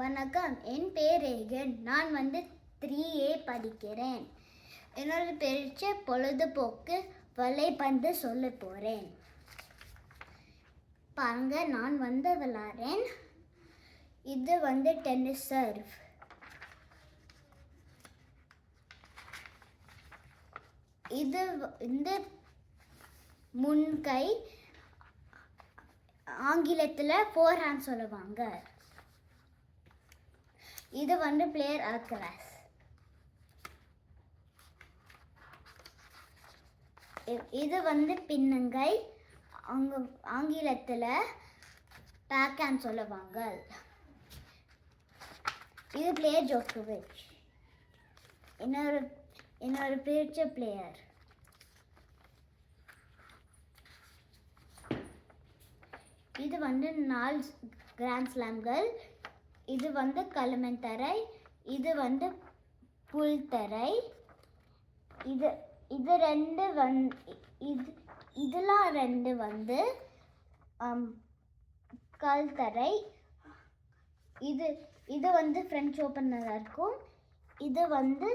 வணக்கம். என் பேர் ஏகன் நான் வந்து த்ரீ ஏ படிக்கிறேன். என்னோட பெரிச்ச பொழுதுபோக்கு வலைப்பந்து சொல்ல போகிறேன் பாருங்க நான் வந்து விளாட்றேன். இது வந்து டென்னிஸ் சர்வ் இது இந்த முன்கை ஆங்கிலத்தில் ஃபோர் ஹேண்ட் சொல்லுவாங்க. இது வந்து பிளேயர் அக்ராஸ் இது வந்து பின்னங்கை அங்க ஆங்கிலத்தில் பேக்கேன் சொல்லுவாங்க இது பிளேயர் ஜோக்கோவிச் என்னோட என்னோட பிடிச்ச பிளேயர் இது வந்து நாலு கிராண்ட் ஸ்லாம்கள் இது வந்து களிமண்தரை இது வந்து புல்தரை இது இது ரெண்டு வந் இது இதெல்லாம் ரெண்டு வந்து கல் தரை. இது இது வந்து ஃப்ரெஞ்ச் ஓப்பனில் இருக்கும் இது வந்து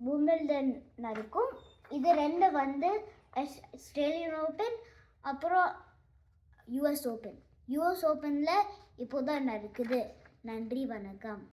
விம்பிள்டன் இருக்கும் இது ரெண்டு வந்து ஆஸ்திரேலியன் ஓப்பன் அப்புறம் யூஎஸ் ஓப்பன் யூஎஸ் ஓப்பனில் இப்போ தான் நடக்குது. நன்றி வணக்கம்.